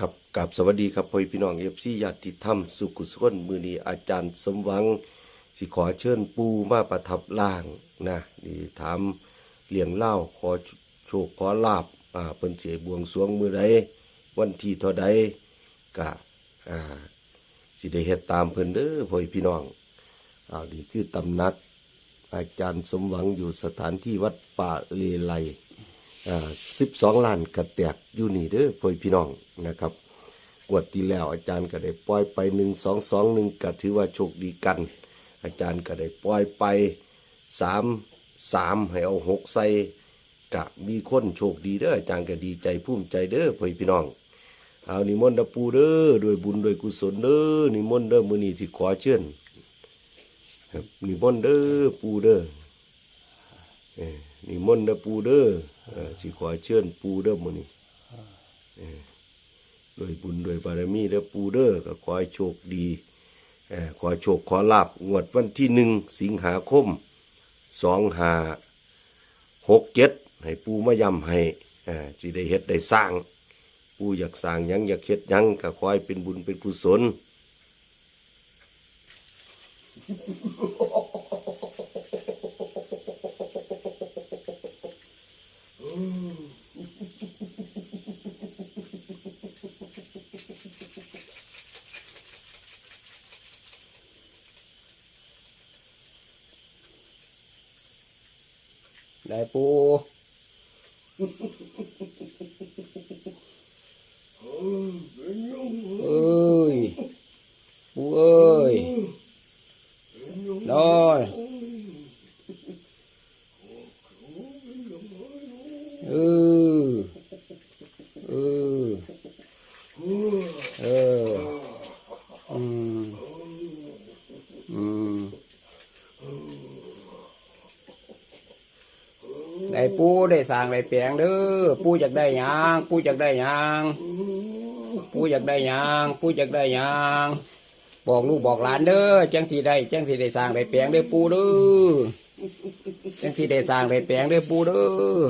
ครับกับสวัสดีครับพ่อพี่น้องเอฟซีญาติธรรมสุขุสุขนมือนีอาจารย์สมหวังสิขอเชิญปูมาประทับล่างนะนี่ถามเลี้ยงเล่าขอโชคขอลาบอ่าเปิ้นเสียบวงสวงมือใดวันที่เท่าใดกะอ่าสิได้เฮ็ดตามเพิ่นเด้อพ่อพี่น้องอ่านี่คือตำนัก อาจารย์สมหวังอยู่สถานที่วัดป่าเลไล สิบสองล้านกระแตกอยู่นี่เด้อพ่อพี่น้องนะครับงวดที่แล้วอาจารย์ก็ได้ปล่อยไปหนึ่งสองสองหนึ่งก็ถือว่าโชคดีกัน อาจารย์ก็ได้ปล่อยไปสามสามให้เอาหกใส่กะมีคนโชคดีเด้ออาจารย์ก็ดีใจภูมิใจเด้อพ่อพี่น้องเอานิมนต์ด้อปูเด้อด้วยบุญด้วยกุศลเด้อนิมนต์เด้อมื้อนี้ที่ขอเชิญนิมนต์เด้อปูเด้อเอ้อนิมนต์เด้อปูเด้อ เอ่อสิขอเชิญปูเด้อมื้อนี้เอ้อด้วยบุญด้วยบารมีเด้อปูเด้อก็ขอให้โชคดีเอ่อขอให้โชคขอลาบงวดวันที่หนึ่งสิงหาคมสองหาหกเจ็ดให้ปูมาย้ำให้เอ่อสิได้เฮ็ดได้สร้าง ปูอยากสร้างหยังอยากเฮ็ดหยังก็ขอให้เป็นบุญเป็นกุศล ได้ปูเอ้ยปูเอ้ยน้อยเออเออเอออืมอืม ได้ได้สร้างได้แปลงเด้อปูอยากได้หยังปูอยากได้หยังปูอยากได้หยังปูอยากได้หยังบอกลูกบอกหลานเด้อจังสีได้จังสีได้สร้างได้แปลงเด้อปูเด้อจังสีได้สร้างได้แปลงเด้อปูเด้อ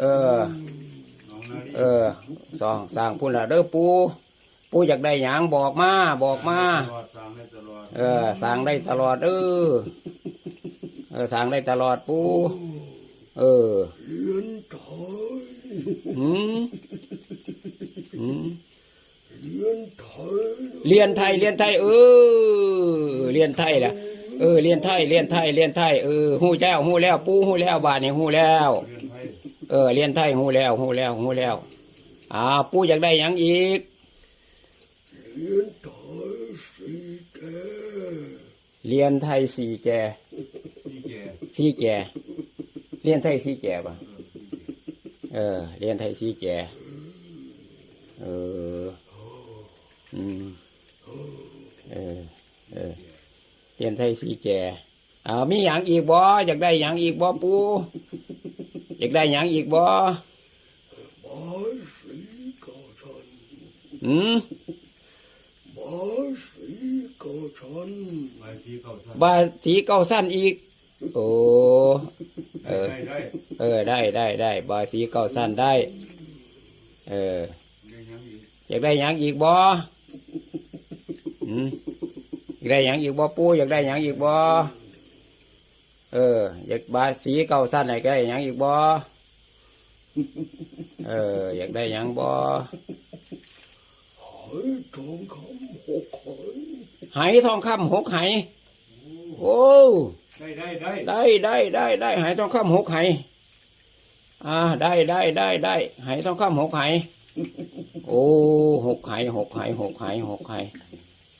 เออ เออสองสร้างพุ่นละเด้อปูปูอยากได้หยังบอกมาบอกมา เออสร้างได้ตลอดเออเออสร้างได้ตลอดปู เออเรียนถอยหืมหืมเรียนถอยเรียนไทยเรียนไทย เออเรียนไทยแหละเออเรียนไทยเรียนไทยเรียนไทยเออหู้แล้วหู้แล้ว ปูหู้แล้วบาทนี่หู้แล้วเรียนไทยเออเรียนไทยหู้แล้วหู้แล้วหู้แล้วอ่าปูอยากได้หยังอีกเรียนถอยสีแกเรียนไทยสี่แจที่แก่สี่แจ เรียนไทยสี่แจป่ะเออ เรียนไทยสี่แจเอออืมเออเออเรียนไทยสีแจอ่ามีหยังอีกบ่อยากได้หยังอีกบ่ปูอยากได้หยังอีกบ่บายสีกอชันหืมบายสีกอชันใบสีเก่าสั้นบาสีเก้าสั้นอีก โอ้เออได้ได้เออ ได้ได้ได้บาสีเก้าสั้นได้ เออได้ยังอีกอยากได้หยังอีกบ่หืมอยากได้หยังอีกบ่ปูอยากได้หยังอีกบ่เออ อยากบาสีเก้าสั้นไหนก็ได้หยังอีกบ่เออ อยากได้หยังบ่หายทองคำหกหายไหทองคำหกไห โอ้ได้ได้ได้ได้ได้ได้ได้ไหทองคำหกไหอ่าได้ได้ได้ได้ไหทองคำหกไหโอ้หกไหหกไหหกไหหกไห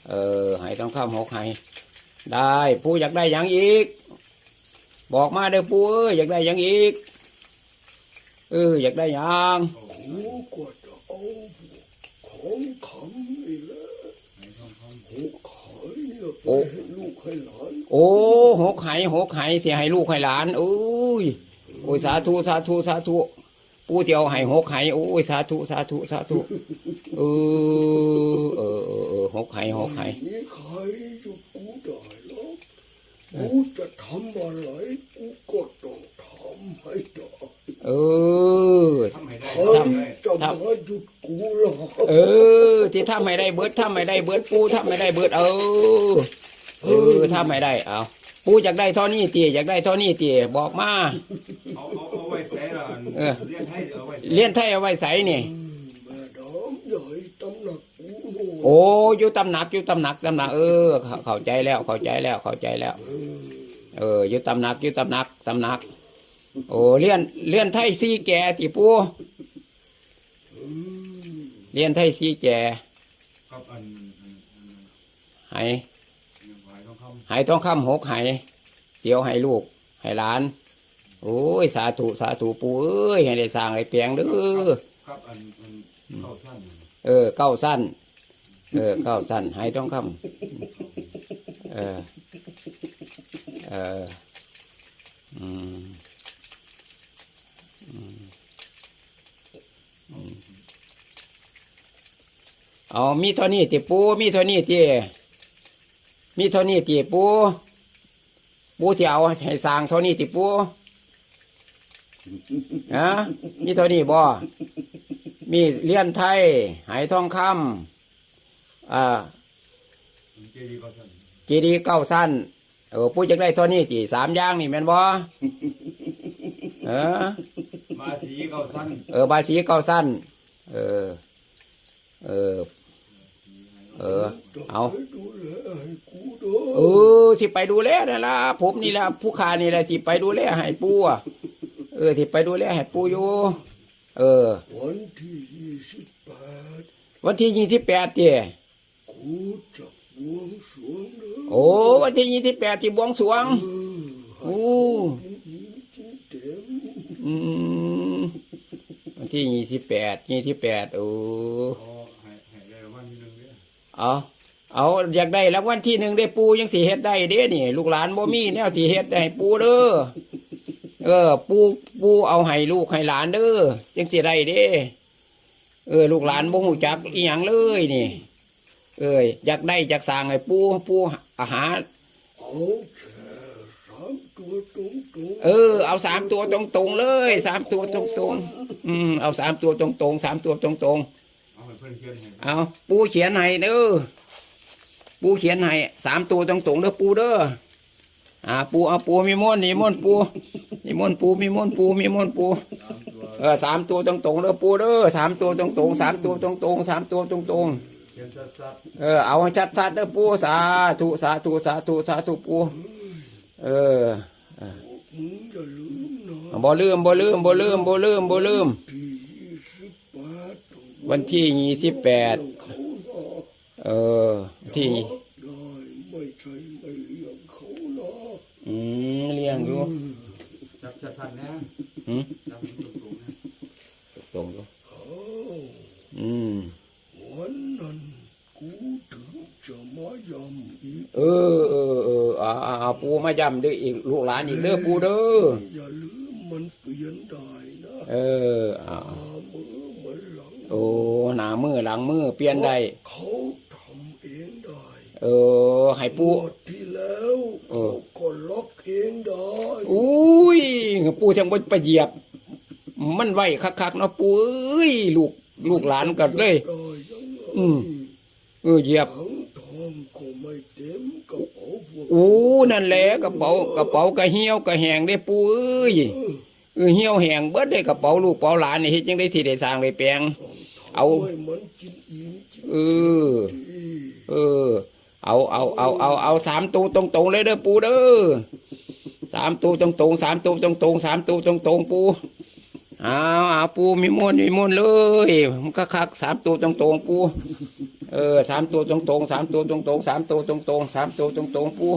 เออไหทองคำหกไหได้ปูอยากได้หยังอีก บอกมาเด้อปูเอ้ยอยากได้หยังอีกเอออยากได้หยังกูก็จะเอาของคำนี่แหละ ไหนทองคำ หกหายเนี่ยไปให้ลูกให้หลานโอ้หกไห้หกไห้เสียให้ลูกให้หลานโอ้ยโอ้ยสาธุสาธุสาธุปูเตียวให้หกไห้โอ้ยสาธุสาธุสาธุเออเออเออเออหกไห้หกไหมีใครจะกูได้หรอกกูจะทำอะไรกูก็ต้องทำให้ได้เออทำให้ได้ ทำให้ได้จะมาหยุดกูล่ะเออ ที่ทำให้ได้เบิดทำให้ได้เบิดปูทำให้ได้เบิดเออ เออทำให้ได้เอาปูอยากได้เท่านี้ตีอยากได้เท่านี้ตีบอกมาเอาเอาเอาไว้ใส่ละเออเรียนให้เอาไว้เลี้ยนไทยเอาไว้ใส่นี่อืมแม่ดามใหญ่ตำหนักกูโน่โอ้อยู่ตำหนักอยู่ตำหนักตำหนักเออ เข้าเข้าใจแล้วเข้าใจแล้วเข้าใจแล้วเออเอออยู่ตำหนักอยู่ตำหนักตำหนัก โอ้เลี้ยนเลี้ยนไทยซีแก่ตีปูอืม เลี้ยนไทยซีแก่กับอันอันอันให้อันหวายทองคให้ทองคำหกให้เสียวให้ลูกให้หลาน โอ้ย สาธุสาธุปูเอ้ยให้ได้สร้างให้เปียงเด้อำกับอันอันเข้าสั้นเออเก้าสั้นเออเก้าสั้นให้ทองคำเออเอออืมอืมอืม เอามีเท่านี้ติปูมีเท่านี้ติมีเท่านี้ติปูปูที่เอาให้สร้างเท่านี้ติปูฮะมีเท่านี้บ่มีเลียนไทยไหทองคำอ่าเจดีย์ก็สั้นกีดีเก้าสั้นเออผู้จักได้เท่านี้จีสามอย่างนี่แม่นบ่เออมาสีเข้าสั้นเออบายสีเก้าสั้นเออ เออ เออต้องเอาไปดูแลให้กูเด้เอออสิไปดูแลนั่นล่ะผมนี่ล่ะผู้ขานี่แหละสิไปดูแลให้ปู่อะเออที่ไปดูแลให้ปู่อยู่เออ วันที่ยี่สิบแปดวันที่ยี่สิบแปดเตี้ยกูจะบวงสรวงเด้อโอ้วันที่ยี่สิบแปดที่บวงสรวงเออโอ้กินอิ่มกินเต็มอืมวันที่ยี่สิบแปดยี่สิบแปดโอ้ เอาเอาอยากได้รางวัลที่หนึ่งได้ปูยังสีเฮ็ดได้เด้นี่ ลูกหลานบ่มีแนวสีเฮ็ดได้ปูเด้อเออ ปูปูเอาให้ลูกให้หลานเด้อจังสิได้เด้ เออ ลูกหลานบ่ฮู้จักอีหยังเลยนี่ เอ้ยอยากได้อยากสร้างให้ปูปูอาหารเอาแค่สามตัวตรงๆเอเอาสามตัวตรงๆเลยสามตัวตรงๆอืมเอาสามตัวตรงๆสามตัวตรงๆ ให้เพื่อนเขียนให้เอาปูเขียนให้เด้อปูเขียนให้สามตัวตรงตรงๆเด้อปูเด้ออ่าปูเอาปูมีมนต์นี่มนต์ปูมีมนต์ปูมีมนต์ปูมีมนต์ปูสามตัวเออสามตัวตรงตรงๆเด้อปูเด้อสามตัวตรงตรงๆสามตัวตรงตรงๆสามตัวตรงตรงเขียนสัดๆเออเอาให้ชัดชัดๆเด้อปูสาธุสาธุสาธุสาธุปูเออมึงอย่าลืมนะบ่ลืมบ่ลืมบ่ลืมบ่ลืมบ่ลืม วันที่ยี่สิบแปดเขานะเออที่อยากได้ไม่ใช่ไม่เลี้ยงเขานะอืมเลี้ยงอยู่ๆจับสัดๆนะหืมจับตรงๆนะตรงอยู่เอาอืมวันนั้นกูถึงจะมายำอีกเออเออเออเอาเอาเอาปูมาย้ำเด้ออีกลูกหลานอีกเด้อปูเด้ออย่าลืมมันเปลี่ยนได้นะเออเอา ตามือมันหลัง โอ้หน้ามือหลังมือเปลี่ยนได้เขาทำเองได้เออให้ปูงวดที่แล้วเอเขาอก็ล็อกเองได้อุ้ยปูจังบ่ไปเหยียบ มันไว้คักๆเนาะปูเอ้ยลูกลูกหลานกันเลยได้ยังไงอืมเออเหยียบถังทองก็ไม่เต็มกระเป๋าพวกโอ้นั่นแหละกระเป๋ากระเป๋ากระเหี่ยวกระแหงได้ปูเอ้ยเออเหี่ยวแหงเบิดได้กระเป๋าลูกเป๋าหลานนี่เฮ็ดจังได้สิได้สร้างได้แปลง เอาทำให้มันกินอิ่มกินเออดีเออ เอาเอาเอาเอาเอาสามตัวตรงๆเลยเด้อปูเด้อสามตัวตรงๆสามตัวตรงๆสามตัวตรงๆปูเอาเอาปูมีมวนมีมวนเลยมันก็คักสามตัวตรงๆปูเออสามตัวตรงๆสามตัวตรงๆสามตัวตรงๆสามตัวตรงๆปู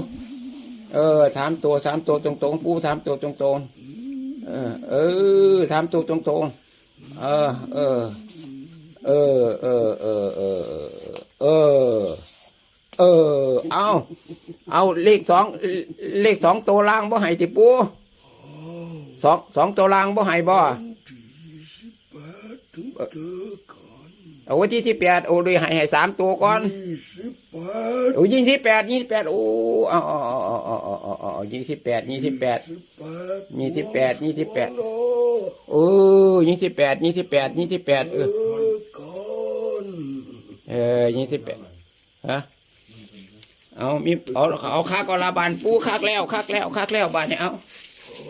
เออสามตัวสามตัวตรงๆปูสามตัวตรงๆเออเออสามตัวตรงๆเออเออ เออ เออ เออ เออ เออ เออ เอา เอาเลขสองเลขสองตัวล่างบ่ให้ติปูสองสองตัวล่างบ่ให้บ่เอาวันที่ที่แปดโอ้เลยให้ให้สามตัวก่อนโอ้ยิงที่แปดยี่สิบแปดโอ้เอาเอาเอาเอาเอาเอาเอาเอายี่สิบแปดยี่สิบแปดสิบแปดยี่สิบแปดยี่สิบแปดโอ้โอ้ยี่สิบแปดยี่สิบแปดยี่สิบแปดเออ เออยี่สิบแปดฮะเอามีเอาเอาคักอาลาบานปูคักแล้วคักแล้วคักแล้วบานเนี่ยเอา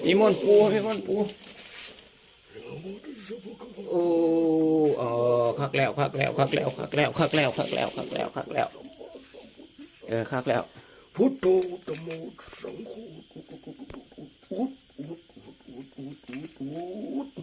มีมนปูมีมนปูโอ้เออคักแล้วคักแล้วคักแล้วคักแล้วคักแล้วคักแล้วคักแล้วคักแล้วเออคักแล้วพุทโธธรรมโมสังโฆอุดอุดอุดอุดอุดอุดอุด